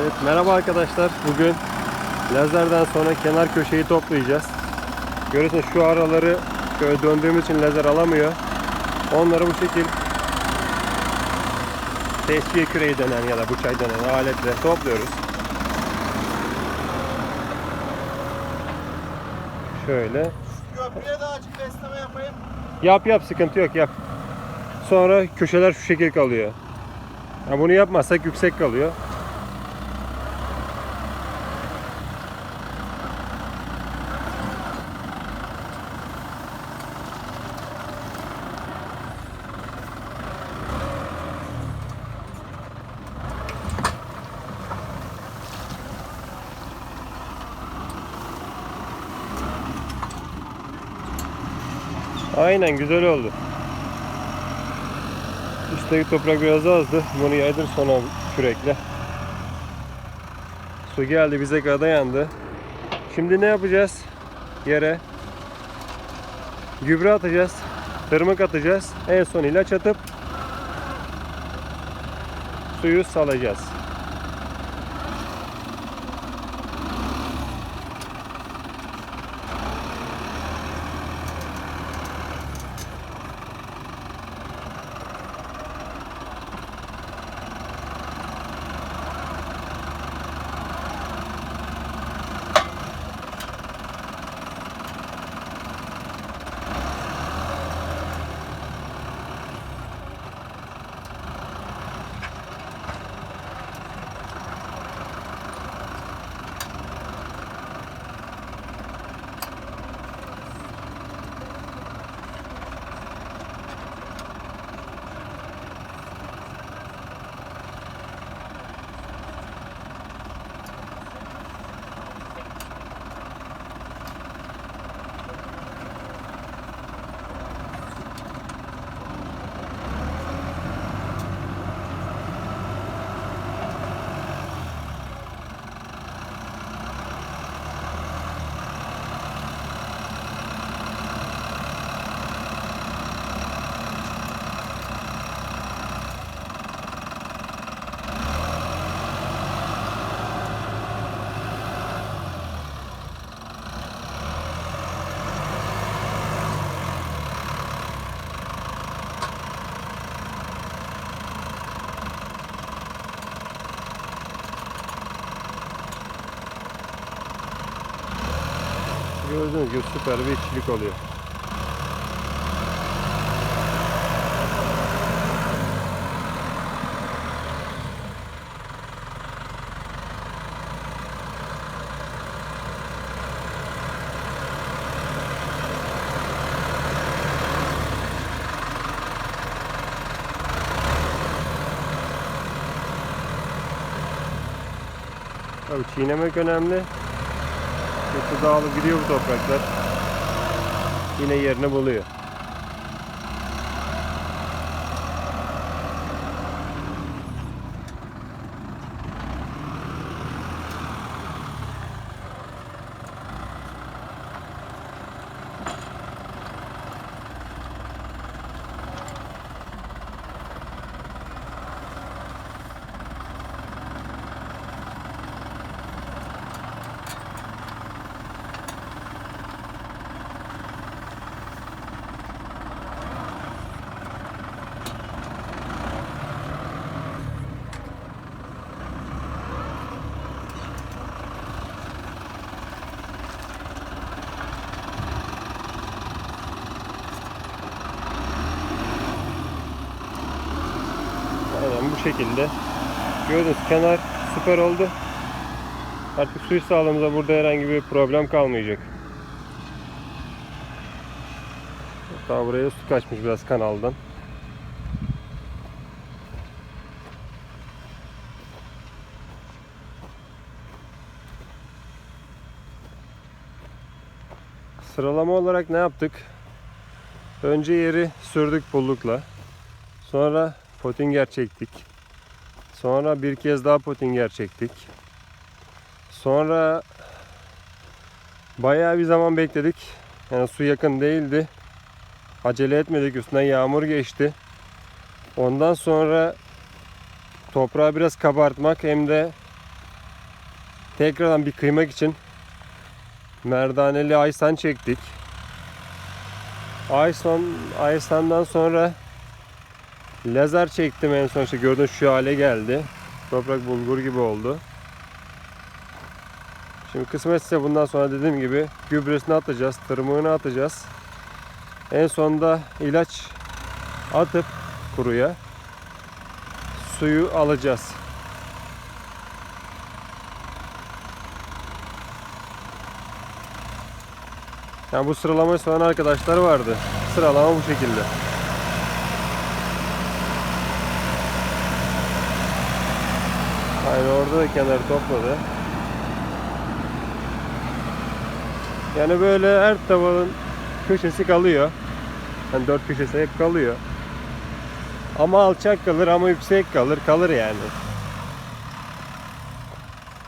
Evet merhaba arkadaşlar. Bugün lazerden sonra kenar köşeyi toplayacağız. Görüyorsunuz şu araları şöyle döndüğümüz için lazer alamıyor. Onları bu şekil tesviye küreği denen ya da bıçak denen aletle topluyoruz. Şöyle. Köprüye de açık besleme yapayım. Yap yap sıkıntı yok yap. Sonra köşeler şu şekil kalıyor. Ya bunu yapmazsak yüksek kalıyor. Aynen güzel oldu. Üstteki toprak biraz azdı. Bunu yaydır sonra kürekle. Su geldi bize kadar dayandı. Şimdi ne yapacağız? Yere gübre atacağız. Tırmık atacağız. En son ilaç atıp suyu salacağız. Gördüğünüz gibi süper bir işçilik oluyor. Tabii çiğnemek önemli. Kötü dağılıp gidiyor bu topraklar. Yine yerini buluyor. Aynen bu şekilde. Gördünüz kenar süper oldu. Artık suyu sağlığımıza burada herhangi bir problem kalmayacak. Hatta buraya su kaçmış biraz kanaldan. Sıralama olarak ne yaptık? Önce yeri sürdük pullukla. Sonra potinger çektik. Sonra bir kez daha potinger çektik. Sonra bayağı bir zaman bekledik. Yani su yakın değildi. Acele etmedik. Üstünden yağmur geçti. Ondan sonra toprağı biraz kabartmak hem de tekrardan bir kıymak için merdaneli aysan çektik. Aysan, aysandan sonra lazer çektim en son işte gördüğünüz şu hale geldi. Toprak bulgur gibi oldu. Şimdi kısmetse bundan sonra dediğim gibi gübresini atacağız, tırmığını atacağız. En sonunda ilaç atıp kuruya suyu alacağız. Yani bu sıralamayı soran arkadaşlar vardı. Sıralama bu şekilde. Aynı orada da kenarı topladı. Yani böyle her tavanın köşesi kalıyor. Hani dört köşesi hep kalıyor. Ama alçak kalır ama yüksek kalır. Kalır yani.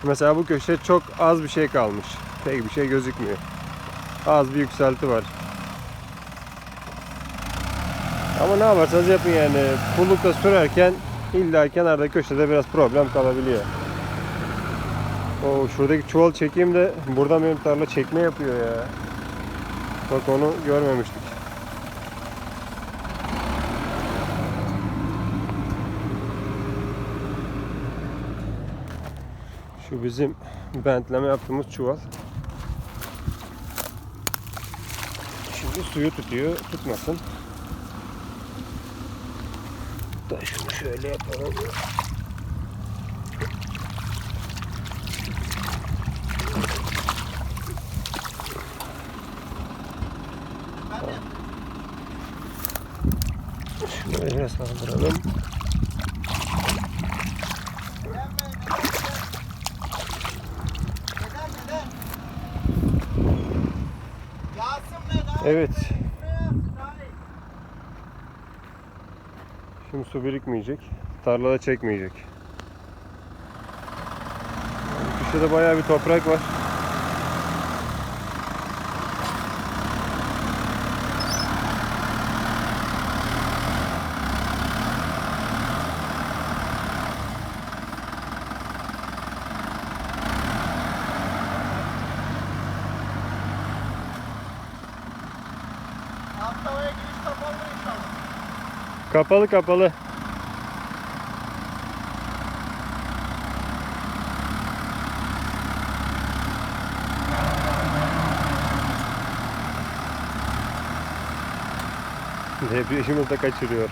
Mesela bu köşe çok az bir şey kalmış. Pek bir şey gözükmüyor. Az bir yükselti var. Ama ne yaparsanız yapın yani. Pullukla sürerken illa kenarda köşede biraz problem kalabiliyor. O şuradaki çuval çekeyim de buradan benim tarla çekme yapıyor ya. Bak onu görmemiştik. Şu bizim bentleme yaptığımız çuval. Şimdi suyu tutuyor, tutmasın. Da şunu şöyle yapalım. Ben de Şunu biraz kaldıralım. neden mi? Neden? Neden? Yağsın neden? Evet. Şuraya, Salih. Şimdi su birikmeyecek. Tarlada çekmeyecek. Köşede bayağı bir toprak var. Kapalı kapalı. Debriyajımız da kaçırıyor.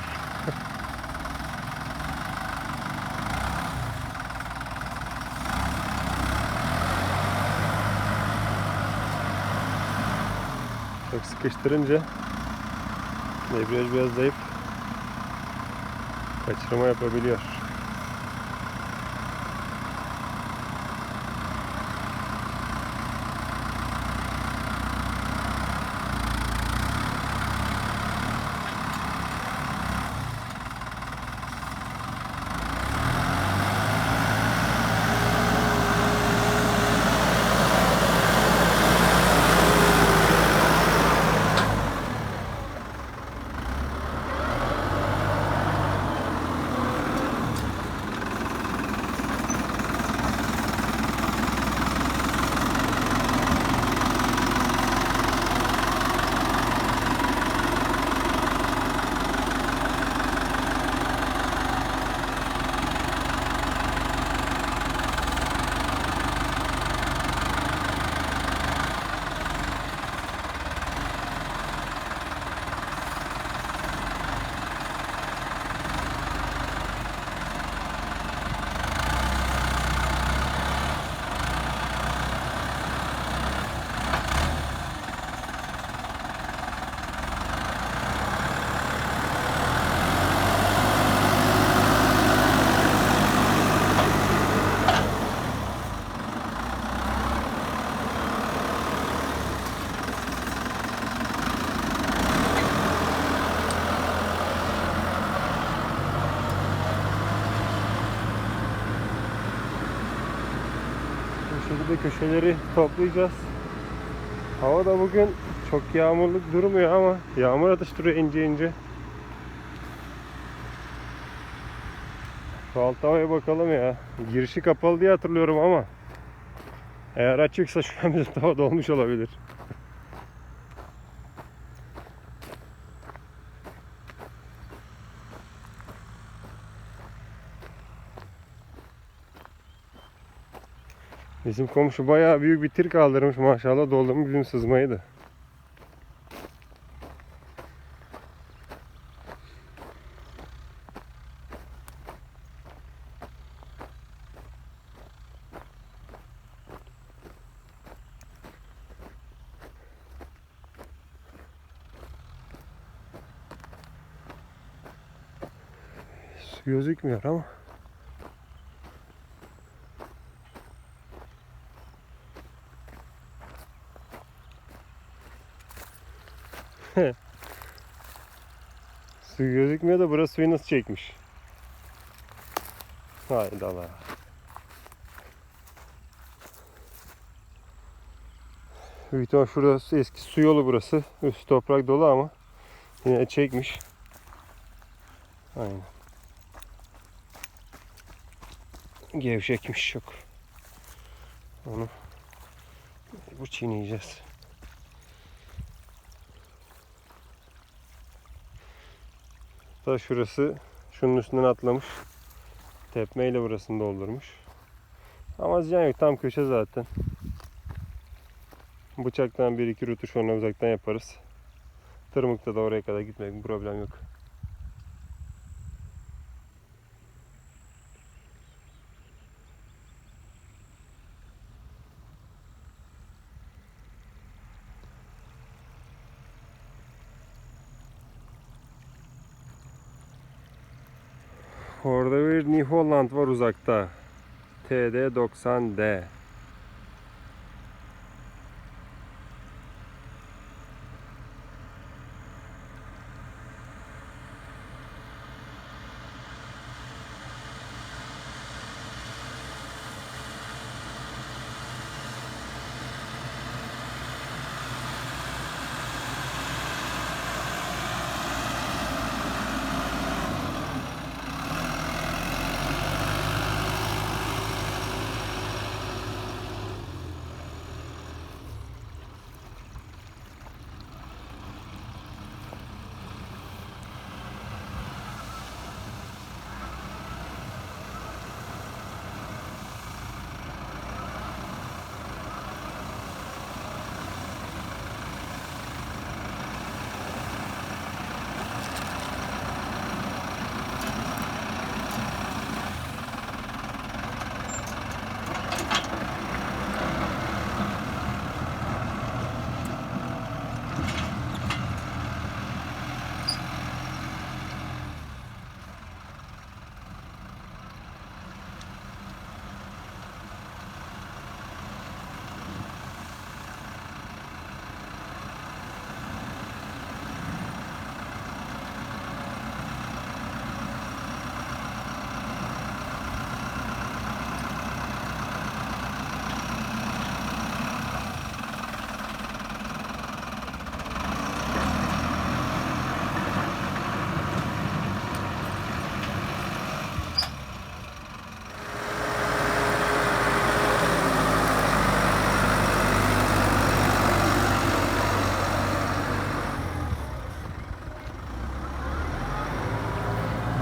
Çok sıkıştırınca debriyaj biraz zayıf Хоть Ромео побелешь. Şekilde köşeleri toplayacağız. Hava da bugün çok yağmurluk durmuyor ama yağmur atıştırıyor ince ince. Şu alt bakalım ya. Girişi kapalı diye hatırlıyorum ama Eğer açıksa şu an bizim dolmuş olabilir. Bizim komşu bayağı büyük bir tir kaldırmış maşallah doldurmuş bizim sızmayı da. Gözükmüyor ama. Su gözükmüyor da burası suyu nasıl çekmiş? Hayda Büyük şurası eski su yolu burası. Üst toprak dolu ama yine çekmiş. Aynen. Gevşekmiş çok. Onu bu çiğneyeceğiz. Da şurası şunun üstünden atlamış. Tepmeyle burasını doldurmuş. Ama ziyan yok. Tam köşe zaten. Bıçaktan bir iki rutuş sonra uzaktan yaparız. Tırmıkta da oraya kadar gitmek problem yok. Orada bir New Holland var uzakta. TD90D.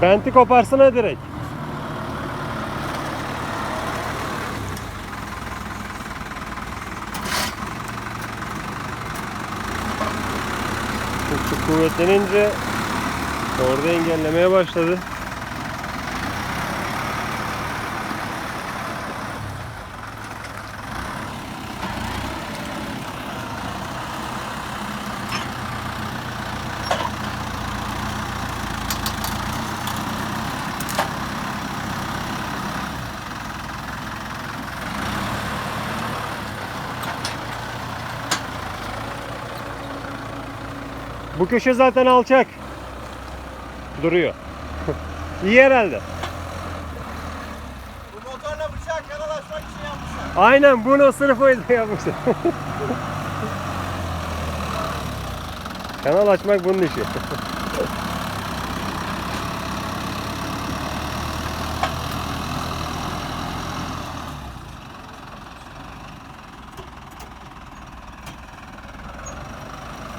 Benti koparsana direkt. Çok çok kuvvetlenince orada engellemeye başladı. Bu köşe zaten alçak. Duruyor. İyi herhalde. Bu motorla bıçağı kanalaşmak için yapmışlar. Aynen bunu sırf o yüzden yapmışlar. Kanal açmak bunun işi.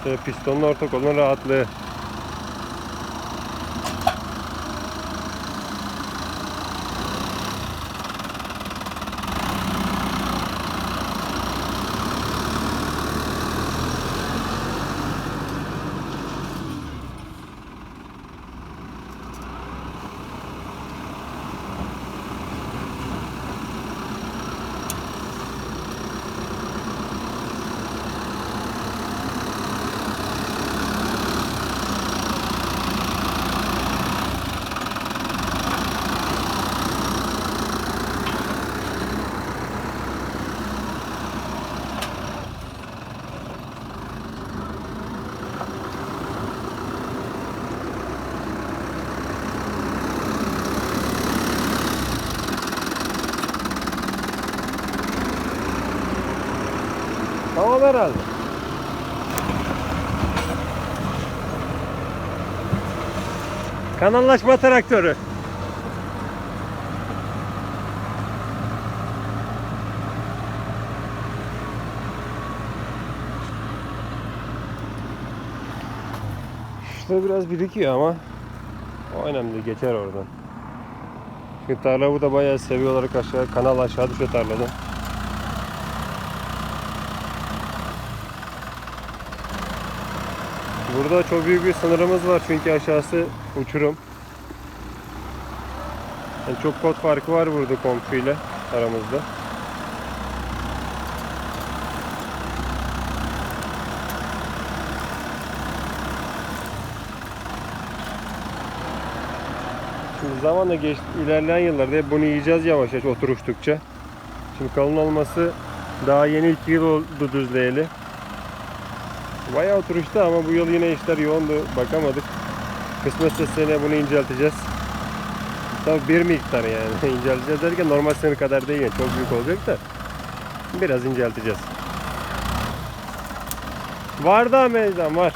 İşte pistonun orta kolunun rahatlığı. Tamam herhalde. Kanallaşma traktörü. İşte biraz birikiyor ama o önemli geçer oradan. Çünkü tarla burada bayağı seviyorlar aşağı, kanal aşağı düşüyor tarladan. Burada çok büyük bir sınırımız var çünkü aşağısı uçurum. Yani çok kod farkı var burada komşuyla aramızda. Şimdi zamanla geç, ilerleyen yıllarda hep bunu yiyeceğiz yavaş yavaş oturuştukça. Şimdi kalın olması daha yeni 2 yıl oldu düzleyeli. Bayağı oturuştu ama bu yıl yine işler yoğundu. Bakamadık. Kısmetse sene bunu incelteceğiz. Tabii bir miktar yani. incelteceğiz derken normal sene kadar değil yani. Çok büyük olacak da. Biraz incelteceğiz. Var da meydan var.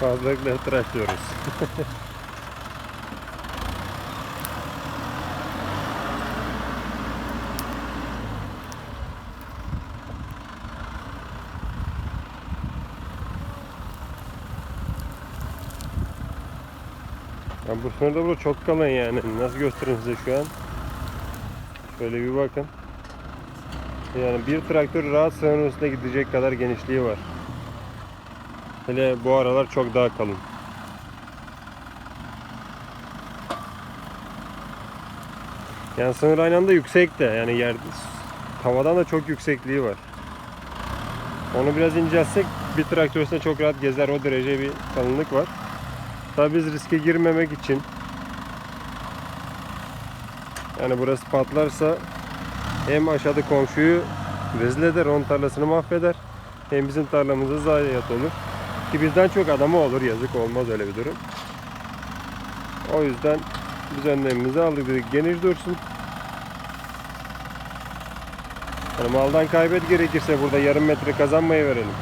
Fazlalıkla tıraşlıyoruz. Ya bu sınırda burada çok kalın yani. Nasıl göstereyim size şu an? Şöyle bir bakın. Yani bir traktör rahat sınırın üstüne gidecek kadar genişliği var. Hele bu aralar çok daha kalın. Yani sınır aynı anda yüksek de yani yer havadan da çok yüksekliği var. Onu biraz inceltsek bir traktör üstünde çok rahat gezer o derece bir kalınlık var. Tabi biz riske girmemek için yani burası patlarsa hem aşağıda komşuyu rezil eder, onun tarlasını mahveder. Hem bizim tarlamızda zayiat olur. Ki bizden çok adamı olur yazık olmaz öyle bir durum. O yüzden biz önlemimizi aldık dedik geniş dursun. Yani maldan kaybet gerekirse burada yarım metre kazanmayı verelim.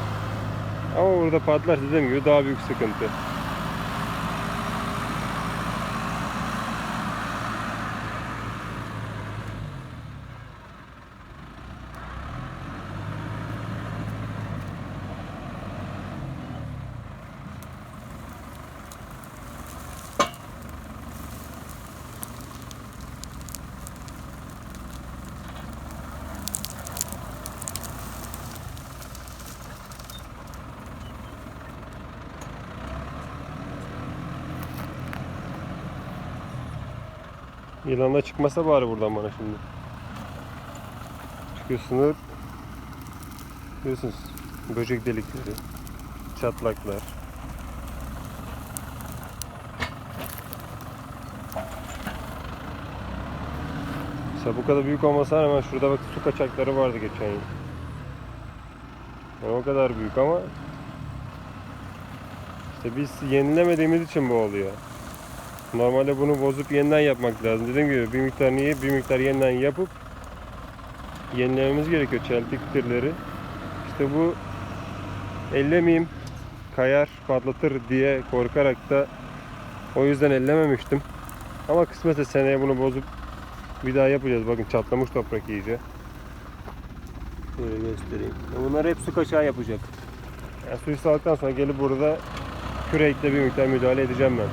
Ama burada patlar dediğim gibi daha büyük sıkıntı. Yılan da çıkmasa bari buradan bana şimdi. Çünkü sınır biliyorsunuz böcek delikleri, çatlaklar. Mesela bu kadar büyük olmasına rağmen şurada bak su kaçakları vardı geçen yıl. Yani o kadar büyük ama işte biz yenilemediğimiz için bu oluyor. Normalde bunu bozup yeniden yapmak lazım. Dediğim gibi bir miktar niye bir miktar yeniden yapıp yenilememiz gerekiyor çeltik türleri. İşte bu ellemeyeyim kayar patlatır diye korkarak da o yüzden ellememiştim. Ama kısmetse seneye bunu bozup bir daha yapacağız. Bakın çatlamış toprak iyice. Şöyle göstereyim. Bunlar hep su kaçağı yapacak. Yani suyu saldıktan sonra gelip burada kürekle bir miktar müdahale edeceğim ben.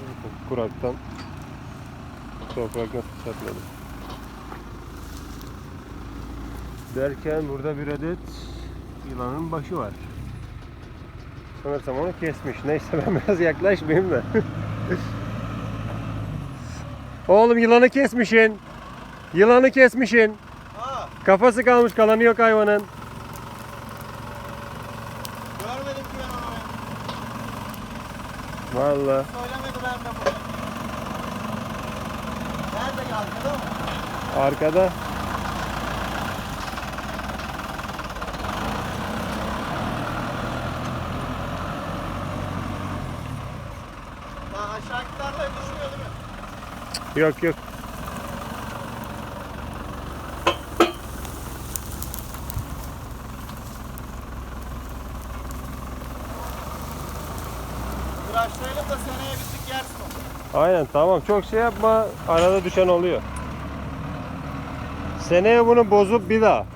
Bakın Kuraktan toprak nasıl çatladı. Derken burada bir adet yılanın başı var. Sanırsam onu kesmiş. Neyse ben biraz yaklaşmayayım da. Oğlum yılanı kesmişin. Yılanı kesmişin. Ha, Kafası kalmış kalanı yok hayvanın. görmedim ki ben onu. Vallahi. Söylemedi ben de bunu. Arkada mı? Arkada. Daha aşağıdakilerle düşmüyor değil mi? Yok yok. Tıraşlayalım da seneye bittik yersin onu. Aynen tamam çok şey yapma. Arada düşen oluyor. Seneye bunu bozup bir daha.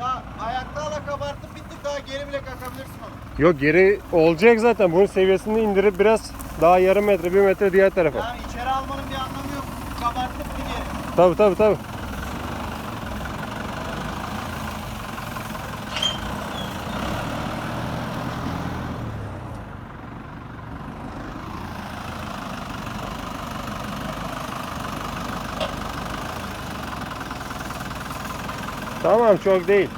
Ya ayaklarla kabartıp bittik daha geri bile kakabilirsin onu. Yok geri olacak zaten. Bunun seviyesini indirip biraz daha yarım metre bir metre diğer tarafa. Yani içeri almanın bir anlamı yok. Kabartıp bir geri. Tabi tabi tabi. Tamam çok değil.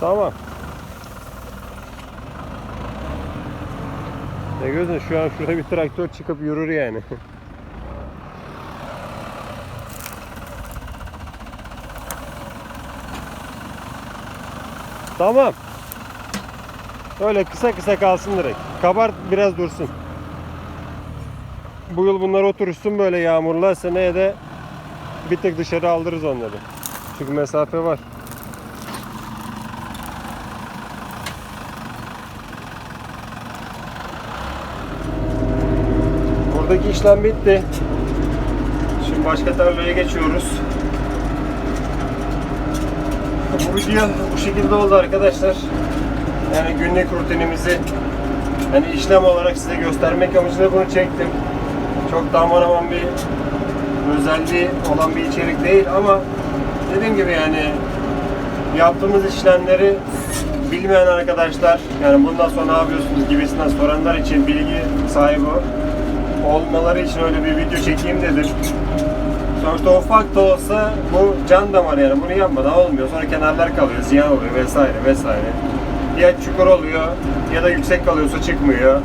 Tamam. Ne gözün şu an şurada bir traktör çıkıp yürür yani. tamam. Öyle kısa kısa kalsın direkt. Kabart biraz dursun. Bu yıl bunlar oturursun böyle yağmurla seneye de bir tık dışarı aldırırız onları. Çünkü mesafe var. Buradaki işlem bitti. Şimdi başka tarlaya geçiyoruz. Bu video bu şekilde oldu arkadaşlar. Yani günlük rutinimizi hani işlem olarak size göstermek amacıyla bunu çektim. Çok da aman aman bir özelliği olan bir içerik değil ama dediğim gibi yani yaptığımız işlemleri bilmeyen arkadaşlar yani bundan sonra ne yapıyorsunuz gibisinden soranlar için bilgi sahibi olmaları için öyle bir video çekeyim dedim. Sonuçta ufak da olsa bu can damar yani bunu yapmadan olmuyor. Sonra kenarlar kalıyor, ziyan oluyor vesaire vesaire. Ya çukur oluyor ya da yüksek kalıyorsa çıkmıyor.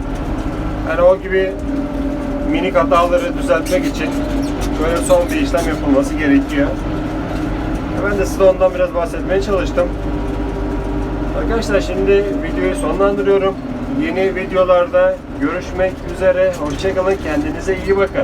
Yani o gibi minik hataları düzeltmek için böyle son bir işlem yapılması gerekiyor. Ben de size ondan biraz bahsetmeye çalıştım. Arkadaşlar şimdi videoyu sonlandırıyorum. Yeni videolarda görüşmek üzere. Hoşçakalın. Kendinize iyi bakın.